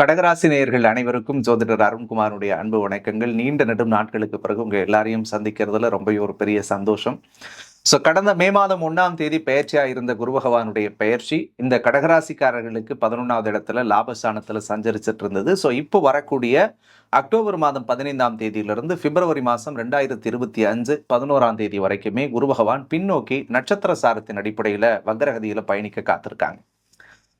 கடகராசி நேயர்கள் அனைவருக்கும் ஜோதிடர் அருண்குமாருடைய அன்பு வணக்கங்கள். நீண்ட நெடும் நாட்களுக்கு பிறகு உங்கள் எல்லாரையும் சந்திக்கிறதுல ரொம்பவே ஒரு பெரிய சந்தோஷம். ஸோ கடந்த மே மாதம் ஒன்றாம் தேதி பெயர்ச்சியாக இருந்த குரு பகவானுடைய பெயர்ச்சி இந்த கடகராசிக்காரர்களுக்கு பதினொன்றாவது இடத்துல லாபஸ்தானத்தில் சஞ்சரிச்சிட்டு இருந்தது. ஸோ இப்போ வரக்கூடிய அக்டோபர் மாதம் பதினைந்தாம் தேதியிலிருந்து பிப்ரவரி மாதம் ரெண்டாயிரத்தி இருபத்தி அஞ்சு பதினோராம் தேதி வரைக்குமே குரு பகவான் பின்னோக்கி நட்சத்திர சாரத்தின் அடிப்படையில் வக்ரகதியில் பயணிக்க காத்திருக்காங்க.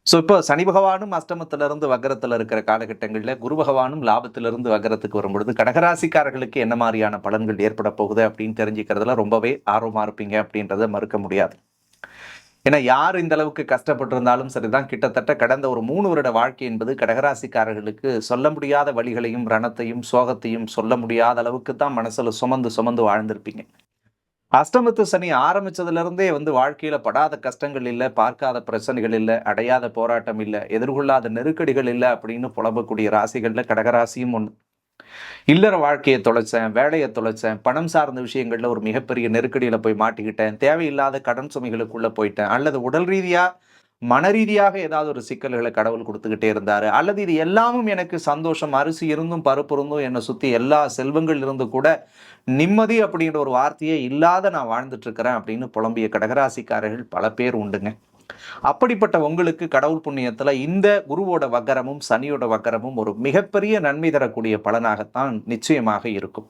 ஸோ இப்போ சனி பகவானும் அஷ்டமத்திலிருந்து வக்கரத்தில் இருக்கிற காலகட்டங்களில் குரு பகவானும் லாபத்திலிருந்து வக்கரத்துக்கு வரும்பொழுது கடகராசிக்காரர்களுக்கு என்ன மாதிரியான பலன்கள் ஏற்பட போகுது அப்படின்னு தெரிஞ்சுக்கிறதுல ரொம்பவே ஆர்வமாக இருப்பீங்க அப்படின்றத மறுக்க முடியாது. ஏன்னா யார் இந்த அளவுக்கு கஷ்டப்பட்டிருந்தாலும் சரிதான் கிட்டத்தட்ட கடந்த ஒரு மூணு வருட வாழ்க்கை என்பது கடகராசிக்காரர்களுக்கு சொல்ல முடியாத வழிகளையும் ரணத்தையும் சோகத்தையும் சொல்ல முடியாத அளவுக்கு தான் மனசுல சுமந்து சுமந்து வாழ்ந்திருப்பீங்க. அஷ்டமத்து சனி ஆரம்பித்ததுலேருந்தே வந்து வாழ்க்கையில் படாத கஷ்டங்கள் இல்லை பார்க்காத பிரச்சனைகள் இல்லை அடையாத போராட்டம் இல்லை எதிர்கொள்ளாத நெருக்கடிகள் இல்லை அப்படின்னு புலம்பக்கூடிய ராசிகளில் கடகராசியும் ஒன்று இல்லற வாழ்க்கையை தொலைச்சேன் வேலையை தொலைச்சேன் பணம் சார்ந்த விஷயங்களில் ஒரு மிகப்பெரிய நெருக்கடியில் போய் மாட்டிக்கிட்டேன் தேவையில்லாத கடன் சுமைகளுக்குள்ளே போயிட்டேன் அல்லது உடல் ரீதியாக மன ரீதியாக ஏதாவது ஒரு சிக்கல்களை கடவுள் கொடுத்துக்கிட்டே இருந்தார். அல்லது இது எல்லாமும் எனக்கு சந்தோஷம் அரிசி இருந்தும் பருப்பு இருந்தும் என்னை சுற்றி எல்லா செல்வங்கள் இருந்து கூட நிம்மதி அப்படின்ற ஒரு வார்த்தையே இல்லாத நான் வாழ்ந்துட்டு இருக்கிறேன் அப்படின்னு புலம்பிய கடகராசிக்காரர்கள் பல பேர் உண்டுங்க. அப்படிப்பட்ட உங்களுக்கு கடவுள் புண்ணியத்துல இந்த குருவோட வக்கரமும் சனியோட வக்கரமும் ஒரு மிகப்பெரிய நன்மை தரக்கூடிய பலனாகத்தான் நிச்சயமாக இருக்கும்.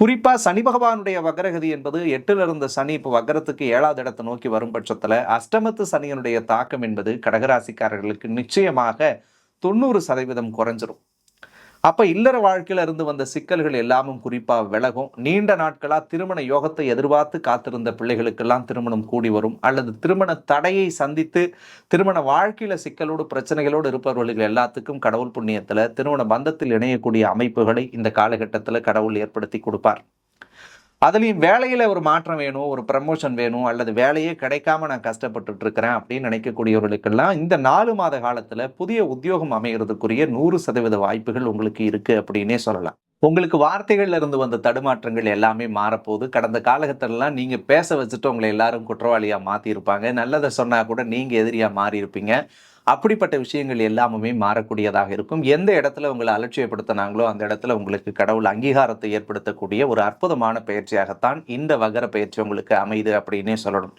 குறிப்பா சனி பகவானுடைய வக்ரகதி என்பது எட்டில் இருந்த சனி இப்போ வக்கரத்துக்கு ஏழாவது இடத்தை நோக்கி வரும் பட்சத்துல அஷ்டமத்து சனியனுடைய தாக்கம் என்பது கடகராசிக்காரர்களுக்கு நிச்சயமாக தொண்ணூறு சதவீதம் குறைஞ்சிரும். அப்போ இல்லற வாழ்க்கையில இருந்து வந்த சிக்கல்கள் எல்லாமும் குறிப்பாக விலகும். நீண்ட நாட்களாக திருமண யோகத்தை எதிர்பார்த்து காத்திருந்த பிள்ளைகளுக்கெல்லாம் திருமணம் கூடி வரும். அல்லது திருமண தடையை சந்தித்து திருமண வாழ்க்கையில சிக்கலோடு பிரச்சனைகளோடு இருப்பவர்கள் எல்லாத்துக்கும் கடவுள் புண்ணியத்தில் திருமண பந்தத்தில் இணையக்கூடிய அமைப்புகளை இந்த காலகட்டத்தில் கடவுள் ஏற்படுத்தி கொடுப்பார். அதுலேயும் வேலையில் ஒரு மாற்றம் வேணும் ஒரு ப்ரமோஷன் வேணும் அல்லது வேலையே கிடைக்காம நான் கஷ்டப்பட்டுட்டு இருக்கிறேன் அப்படின்னு நினைக்கக்கூடியவர்களுக்கெல்லாம் இந்த நாலு மாத காலத்தில் புதிய உத்தியோகம் அமைகிறதுக்குரிய நூறு சதவீத வாய்ப்புகள் உங்களுக்கு இருக்குது அப்படின்னே சொல்லலாம். உங்களுக்கு வார்த்தைகள்ல இருந்து வந்த தடுமாற்றங்கள் எல்லாமே மாறப்போகுது. கடந்த காலகட்டத்திலலாம் நீங்கள் பேச வச்சுட்டு உங்களை எல்லாரும் குற்றவாளியாக மாற்றிருப்பாங்க நல்லதை சொன்னால் கூட நீங்கள் எதிரியாக மாறி இருப்பீங்க அப்படிப்பட்ட விஷயங்கள் எல்லாமுமே மாறக்கூடியதாக இருக்கும். எந்த இடத்துல உங்களை அலட்சியப்படுத்தினாங்களோ அந்த இடத்துல உங்களுக்கு கடவுள் அங்கீகாரத்தை ஏற்படுத்தக்கூடிய ஒரு அற்புதமான பயிற்சியாகத்தான் இந்த வகர பயிற்சி உங்களுக்கு அமையுது அப்படின்னே சொல்லணும்.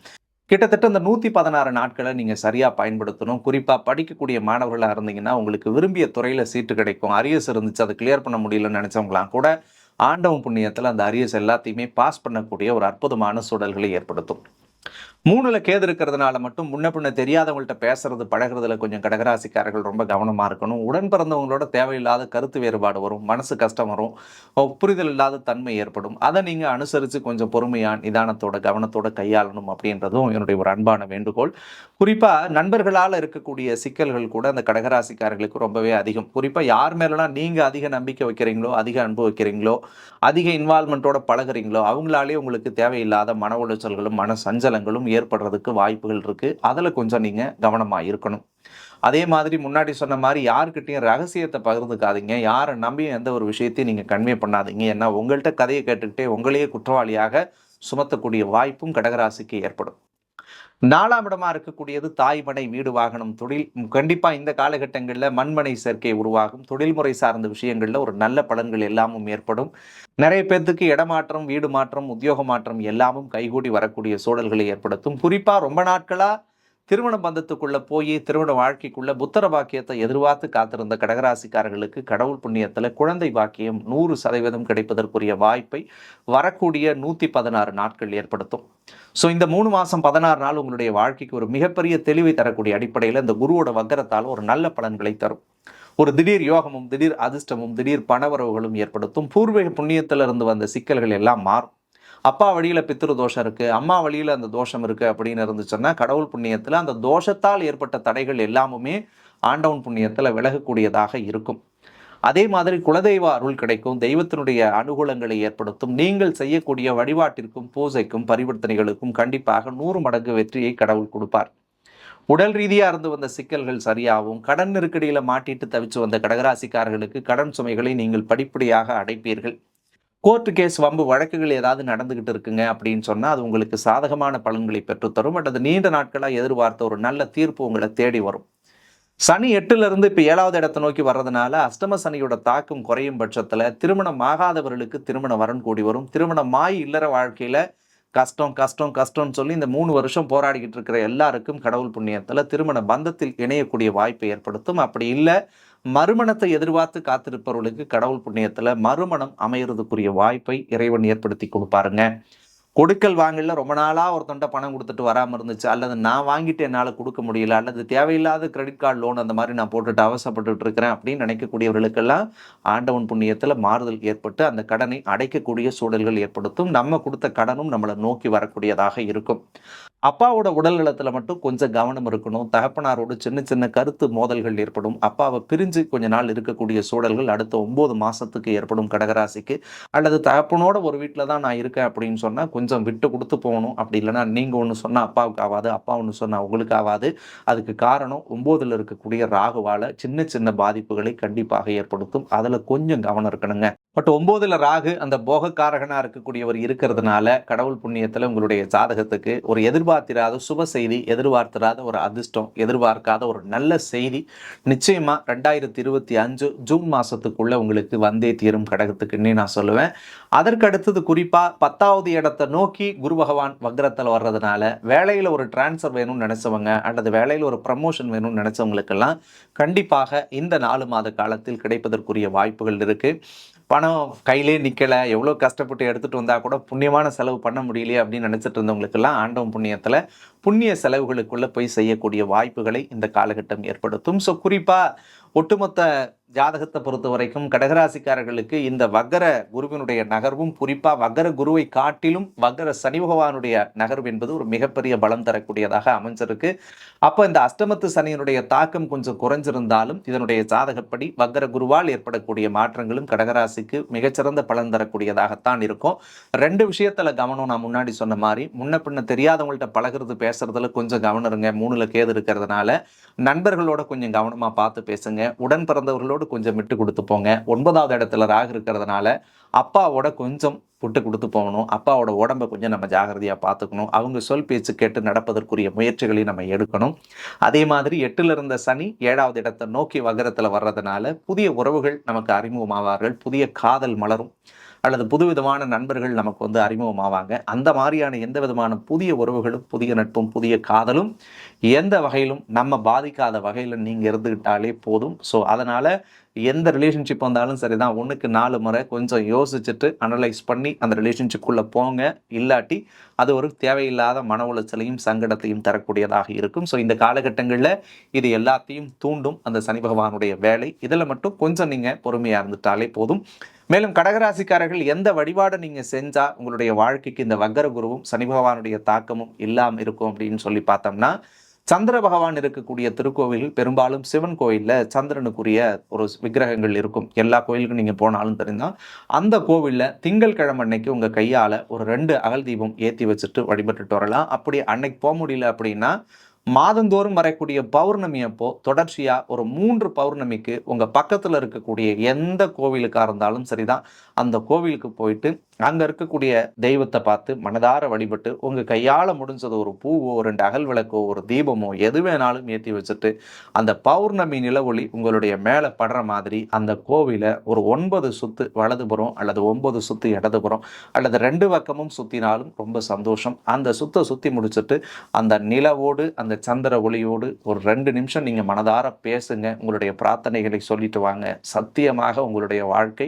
கிட்டத்தட்ட இந்த நூற்றி பதினாறு நாட்களை நீங்கள் சரியாக பயன்படுத்தணும். குறிப்பாக படிக்கக்கூடிய மாணவர்களாக இருந்தீங்கன்னா உங்களுக்கு விரும்பிய துறையில் சீட்டு கிடைக்கும். அரியஸ் இருந்துச்சு அதை கிளியர் பண்ண முடியலன்னு நினச்சவங்களாம் கூட ஆண்டவன் புண்ணியத்தில் அந்த அரியஸ் எல்லாத்தையுமே பாஸ் பண்ணக்கூடிய ஒரு அற்புதமான சூழல்களை ஏற்படுத்தும். மூணுல கேது இருக்கிறதுனால மட்டும் முன்ன பின்ன தெரியாதவங்கள்ட்ட பேசுறது பழகிறதுல கொஞ்சம் கடகராசிக்காரர்கள் ரொம்ப கவனமா இருக்கணும். உடன் பிறந்தவங்களோட தேவையில்லாத கருத்து வேறுபாடு வரும் மனசு கஷ்டம் வரும் புரிதல் இல்லாத தன்மை ஏற்படும். அதை நீங்க அனுசரித்து கொஞ்சம் பொறுமையா நிதானத்தோட கவனத்தோட கையாளணும் அப்படின்றதும் என்னுடைய ஒரு அன்பான வேண்டுகோள். குறிப்பா நண்பர்களால் இருக்கக்கூடிய சிக்கல்கள் கூட அந்த கடகராசிக்காரர்களுக்கு ரொம்பவே அதிகம். குறிப்பா யார் மேலாம் நீங்க அதிக நம்பிக்கை வைக்கிறீங்களோ அதிக அன்பு வைக்கிறீங்களோ அதிக இன்வால்மெண்ட்டோட பழகுறீங்களோ அவங்களாலே உங்களுக்கு தேவையில்லாத மன உளைச்சல்களும் மன சஞ்சலங்களும் ஏற்படுறதுக்கு வாய்ப்புகள் இருக்குது அதில் கொஞ்சம் நீங்கள் கவனமாக இருக்கணும். அதே மாதிரி முன்னாடி சொன்ன மாதிரி யாருக்கிட்டையும் ரகசியத்தை பகிர்ந்துக்காதீங்க. யாரை நம்பியும் எந்த ஒரு விஷயத்தையும் நீங்கள் கன்வே பண்ணாதீங்க. ஏன்னா உங்கள்கிட்ட கதையை கேட்டுக்கிட்டே உங்களையே குற்றவாளியாக சுமத்தக்கூடிய வாய்ப்பும் கடகராசிக்கு ஏற்படும். நாலாம் இடமா இருக்கக்கூடியது தாய்மனை வீடு வாகனம் தொழில். கண்டிப்பாக இந்த காலகட்டங்களில் மண்மனை சேர்க்கை உருவாகும். தொழில்முறை சார்ந்த விஷயங்களில் ஒரு நல்ல பலன்கள் எல்லாமும் ஏற்படும். நிறைய பேர்த்துக்கு இடமாற்றம் வீடு மாற்றம் உத்தியோக மாற்றம் எல்லாமும் கைகூடி வரக்கூடிய சூழல்களை ஏற்படுத்தும். குறிப்பாக ரொம்ப நாட்களாக திருமண பந்தத்துக்குள்ளே போய் திருமண வாழ்க்கைக்குள்ள புத்தர பாக்கியத்தை எதிர்பார்த்து காத்திருந்த கடகராசிக்காரர்களுக்கு கடவுள் புண்ணியத்தில் குழந்தை பாக்கியம் நூறு சதவீதம் கிடைப்பதற்குரிய வாய்ப்பை வரக்கூடிய நூற்றி பதினாறு நாட்கள் ஏற்படுத்தும். ஸோ இந்த மூணு மாதம் பதினாறு நாள் உங்களுடைய வாழ்க்கைக்கு ஒரு மிகப்பெரிய தெளிவை தரக்கூடிய அடிப்படையில் இந்த குருவோட வக்கரத்தால் ஒரு நல்ல பலன்களை தரும். ஒரு திடீர் யோகமும் திடீர் அதிர்ஷ்டமும் திடீர் பணவரவுகளும் ஏற்படுத்தும். பூர்வீக புண்ணியத்திலிருந்து வந்த சிக்கல்கள் எல்லாம் மாறும். அப்பா வழியில் பித்திரு தோஷம் இருக்குது அம்மா வழியில் அந்த தோஷம் இருக்குது அப்படின்னு இருந்துச்சுன்னா கடவுள் புண்ணியத்தில் அந்த தோஷத்தால் ஏற்பட்ட தடைகள் எல்லாமுமே ஆண்டவன் புண்ணியத்தில் விலகக்கூடியதாக இருக்கும். அதே மாதிரி குலதெய்வ அருள் கிடைக்கும் தெய்வத்தினுடைய அனுகூலங்களை ஏற்படுத்தும் நீங்கள் செய்யக்கூடிய வழிபாட்டிற்கும் பூஜைக்கும் பரிவர்த்தனைகளுக்கும் கண்டிப்பாக நூறு மடங்கு வெற்றியை கடவுள் கொடுப்பார். உடல் ரீதியாக இருந்து வந்த சிக்கல்கள் சரியாகும் கடன் நெருக்கடியில் மாட்டிட்டு தவிச்சு வந்த கடகராசிக்காரர்களுக்கு கடன் சுமைகளை நீங்கள் படிப்படியாக அடைப்பீர்கள். கோர்ட்டு கேஸ் வம்பு வழக்குகள் ஏதாவது நடந்துகிட்டு இருக்குங்க அப்படின்னு சொன்னால் அது உங்களுக்கு சாதகமான பலன்களை பெற்றுத்தரும் அல்லது நீண்ட நாட்களாக எதிர்பார்த்த ஒரு நல்ல தீர்ப்பு உங்களை தேடி வரும். சனி எட்டுலேருந்து இப்போ ஏழாவது இடத்தை நோக்கி வர்றதுனால அஷ்டம சனியோட தாக்கம் குறையும் பட்சத்தில் திருமணம் ஆகாதவர்களுக்கு திருமண வரன் கூடி வரும். திருமணமாய் இல்லற வாழ்க்கையில் கஷ்டம் கஷ்டம் கஷ்டம்னு சொல்லி இந்த மூணு வருஷம் போராடிக்கிட்டு இருக்கிற எல்லாருக்கும் கடவுள் புண்ணியத்தில் திருமண பந்தத்தில் இணையக்கூடிய வாய்ப்பை ஏற்படுத்தும். அப்படி இல்லை மறுமணத்தை எதிர்பார்த்து காத்திருப்பவர்களுக்கு கடவுள் புண்ணியத்தில் மறுமணம் அமையறதுக்குரிய வாய்ப்பை இறைவன் ஏற்படுத்தி கொடுப்பாருங்க. கொடுக்கல் வாங்கல ரொம்ப நாளாக ஒருத்தன்ட்ட பணம் கொடுத்துட்டு வராமல் இருந்துச்சு. அல்லது நான் வாங்கிட்டு என்னால் கொடுக்க முடியல. அல்லது தேவையில்லாத கிரெடிட் கார்டு லோன் அந்த மாதிரி நான் போட்டுட்டு அவசரப்பட்டுட்டு இருக்கிறேன் அப்படின்னு நினைக்கக்கூடியவர்களுக்கெல்லாம் ஆண்டவன் புண்ணியத்தில் மாறுதல் ஏற்பட்டு அந்த கடனை அடைக்கக்கூடிய சூழல்கள் ஏற்படுத்தும். நம்ம கொடுத்த கடனும் நம்மளை நோக்கி வரக்கூடியதாக இருக்கும். அப்பாவோட உடல் நலத்தில் மட்டும் கொஞ்சம் கவனம் இருக்கணும். தகப்பனாரோடு சின்ன சின்ன கருத்து மோதல்கள் ஏற்படும். அப்பாவை பிரிஞ்சு கொஞ்ச நாள் இருக்கக்கூடிய சூழல்கள் அடுத்த ஒம்பது மாதத்துக்கு ஏற்படும் கடகராசிக்கு. அல்லது தகப்பனோட ஒரு வீட்டில் தான் நான் இருக்கேன் அப்படின்னு சொன்னால் கொஞ்சம் விட்டு கொடுத்து போகணும். அப்படி இல்லைன்னா நீங்கள் ஒன்று சொன்னால் அப்பாவுக்கு ஆகாது அப்பா ஒன்று சொன்னால் உங்களுக்கு ஆகாது அதுக்கு காரணம் ஒம்போதில் இருக்கக்கூடிய ராகுவால் சின்ன சின்ன பாதிப்புகளை கண்டிப்பாக ஏற்படுத்தும். அதில் கொஞ்சம் கவனம் இருக்கணுங்க. பட் ஒம்போதில் ராகு அந்த போகக்காரகனா இருக்கக்கூடியவர் இருக்கிறதுனால கடவுள் புண்ணியத்தில் உங்களுடைய ஜாதகத்துக்கு ஒரு எதிர்பார்த்திராத சுப செய்தி எதிர்பார்த்திராத ஒரு அதிர்ஷ்டம் எதிர்பார்க்காத ஒரு நல்ல செய்தி நிச்சயமாக ரெண்டாயிரத்தி இருபத்தி அஞ்சு ஜூன் மாதத்துக்குள்ளே உங்களுக்கு வந்தே தீரும் கடகத்துக்குன்னு நான் சொல்லுவேன். அதற்கு அடுத்தது பத்தாவது இடத்தை நோக்கி குரு பகவான் வக்ரத்தில் வர்றதுனால வேலையில் ஒரு டிரான்ஸ்ஃபர் வேணும்னு நினச்சவங்க அல்லது வேலையில் ஒரு ப்ரமோஷன் வேணும்னு நினச்சவங்களுக்கெல்லாம் கண்டிப்பாக இந்த நாலு மாத காலத்தில் கிடைப்பதற்குரிய வாய்ப்புகள் இருக்குது பணம் கையிலே நிற்கலை எவ்வளோ கஷ்டப்பட்டு எடுத்துகிட்டு வந்தால் கூட புண்ணியமான செலவு பண்ண முடியலையே அப்படின்னு நினச்சிட்டு இருந்தவங்களுக்கெல்லாம் ஆண்டவன் புண்ணியத்தில் புண்ணிய செலவுகளுக்குள்ளே போய் செய்யக்கூடிய வாய்ப்புகளை இந்த காலகட்டம் ஏற்படுத்தும். ஸோ குறிப்பாக ஒட்டுமொத்த ஜாதகத்தை பொறுத்த வரைக்கும் கடகராசிக்காரர்களுக்கு இந்த வக்கர குருவினுடைய நகர்வும் குறிப்பாக வக்கர குருவை காட்டிலும் வக்கர சனி பகவானுடைய நகர்வு என்பது ஒரு மிகப்பெரிய பலம் தரக்கூடியதாக அமைஞ்சிருக்கு. அப்போ இந்த அஷ்டமத்து சனியினுடைய தாக்கம் கொஞ்சம் குறைஞ்சிருந்தாலும் இதனுடைய ஜாதகப்படி வக்கர குருவால் ஏற்படக்கூடிய மாற்றங்களும் கடகராசிக்கு மிகச்சிறந்த பலன் தரக்கூடியதாகத்தான் இருக்கும். ரெண்டு விஷயத்தில் கவனம் நான் முன்னாடி சொன்ன மாதிரி முன்ன பின்ன தெரியாதவங்கள்ட்ட பழகிறது பேசுறதுல கொஞ்சம் கவனம் இருங்க. மூணுல கேது இருக்கிறதுனால நண்பர்களோட கொஞ்சம் கவனமாக பார்த்து பேசுங்க. உடன் பிறந்தவர்களோட அப்பாவோடு கொஞ்சம் விட்டு கொடுத்து போங்க. ஒன்பதாவது இடத்துல ராகு இருக்கிறதுனால அப்பாவோட கொஞ்சம் விட்டு கொடுத்து போகணும். அப்பாவோட உடம்பை கொஞ்சம் நம்ம ஜாகிரதையாக பார்த்துக்கணும். அவங்க சொல் பேச்சு கேட்டு நடப்பதற்குரிய முயற்சிகளை நம்ம எடுக்கணும். அதே மாதிரி எட்டில் இருந்த சனி ஏழாவது இடத்தை நோக்கி வகரத்தில் வர்றதுனால புதிய உறவுகள் நமக்கு அறிமுகமாவார்கள். புதிய காதல் மலரும். அல்லது புதுவிதமான நண்பர்கள் நமக்கு வந்து அறிமுகமாவாங்க. அந்த மாதிரியான எந்த விதமான புதிய உறவுகளும் புதிய நட்பும் புதிய காதலும் எந்த வகையிலும் நம்ம பாதிக்காத வகையில் நீங்கள் இருந்துக்கிட்டாலே போதும். ஸோ அதனால் எந்த ரிலேஷன்ஷிப் வந்தாலும் சரி தான் ஒன்றுக்கு நாலு முறை கொஞ்சம் யோசிச்சுட்டு அனலைஸ் பண்ணி அந்த ரிலேஷன்ஷிப்புக்குள்ளே போங்க. இல்லாட்டி அது ஒரு தேவையில்லாத மன உளைச்சலையும் சங்கடத்தையும் தரக்கூடியதாக இருக்கும். ஸோ இந்த காலகட்டங்களில் இது எல்லாத்தையும் தூண்டும் அந்த சனி பகவானுடைய வேலை. இதில் மட்டும் கொஞ்சம் நீங்கள் பொறுமையாக இருந்துட்டாலே போதும். மேலும் கடகராசிக்காரர்கள் எந்த வழிபாடை நீங்கள் செஞ்சால் உங்களுடைய வாழ்க்கைக்கு இந்த வக்கர குருவும் சனி பகவானுடைய தாக்கமும் இல்லாமல் இருக்கும் அப்படின்னு சொல்லி பார்த்தோம்னா சந்திர பகவான் இருக்கக்கூடிய திருக்கோவில் பெரும்பாலும் சிவன் கோயிலில் சந்திரனுக்குரிய ஒரு விக்கிரகங்கள் இருக்கும். எல்லா கோயிலுக்கும் நீங்கள் போனாலும் தெரிந்தால் அந்த கோவிலில் திங்கள் கிழமை அன்னைக்கு உங்கள் கையால் ஒரு ரெண்டு அகல் தீபம் ஏற்றி வச்சுட்டு வழிபட்டுட்டு வரலாம். அப்படி அன்னைக்கு போக முடியல அப்படின்னா மாதந்தோறும் வரக்கூடிய பௌர்ணமி அப்போ தொடர்ச்சியா ஒரு மூன்று பௌர்ணமிக்கு உங்க பக்கத்துல இருக்கக்கூடிய எந்த கோவிலுக்கா இருந்தாலும் சரிதான். அந்த கோவிலுக்கு போயிட்டு அங்க இருக்கக்கூடிய தெய்வத்தை பார்த்து மனதார வழிபட்டு உங்க கையால முடிஞ்சது ஒரு பூவோ ரெண்டு அகல் விளக்கோ ஒரு தீபமோ எது வேணாலும் ஏற்றி வச்சுட்டு அந்த பௌர்ணமி நிலவொளி உங்களுடைய மேல படுற மாதிரி அந்த கோவில ஒரு ஒன்பது சுத்து வலதுபுறம் அல்லது ஒன்பது சுத்து இடதுபுறம் அல்லது ரெண்டு பக்கமும் சுத்தினாலும் ரொம்ப சந்தோஷம். அந்த சுத்தை சுத்தி முடிச்சுட்டு அந்த நிலவோடு அந்த அந்த சந்திர ஒளியோடு ஒரு ரெண்டு நிமிஷம் நீங்கள் மனதார பேசுங்க. உங்களுடைய பிரார்த்தனைகளை சொல்லிட்டு வாங்க. சத்தியமாக உங்களுடைய வாழ்க்கை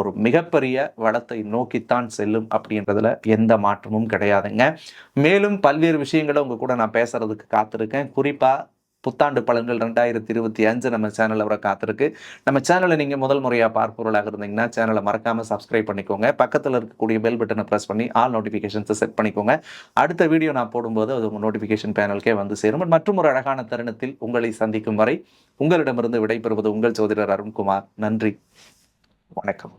ஒரு மிகப்பெரிய வளத்தை நோக்கித்தான் செல்லும் அப்படின்றதுல எந்த மாற்றமும் கிடையாதுங்க. மேலும் பல்வேறு விஷயங்களை உங்கள் கூட நான் பேசுறதுக்கு காத்திருக்கேன். குறிப்பாக புத்தாண்டு பலன்கள் ரெண்டாயிரத்தி இருபத்தி அஞ்சு நம்ம சேனலில் வர காத்திருக்கு. நம்ம சேனலை நீங்கள் முதல் முறையாக பார்ப்பொருளாக இருந்தீங்கன்னா சேனலை மறக்காமல் சப்ஸ்கிரைப் பண்ணிக்கோங்க. பக்கத்தில் இருக்கக்கூடிய பெல் பட்டனை ப்ரெஸ் பண்ணி ஆல் நோட்டிஃபிகேஷன்ஸை செட் பண்ணிக்கோங்க. அடுத்த வீடியோ நான் போடும்போது அது உங்கள் நோட்டிஃபிகேஷன் பேனலுக்கே வந்து சேரும். மற்றும் ஒரு அழகான தருணத்தில் உங்களை சந்திக்கும் வரை உங்களிடமிருந்து விடைபெறுவது உங்கள் சோதரர் அருண்குமார். நன்றி. வணக்கம்.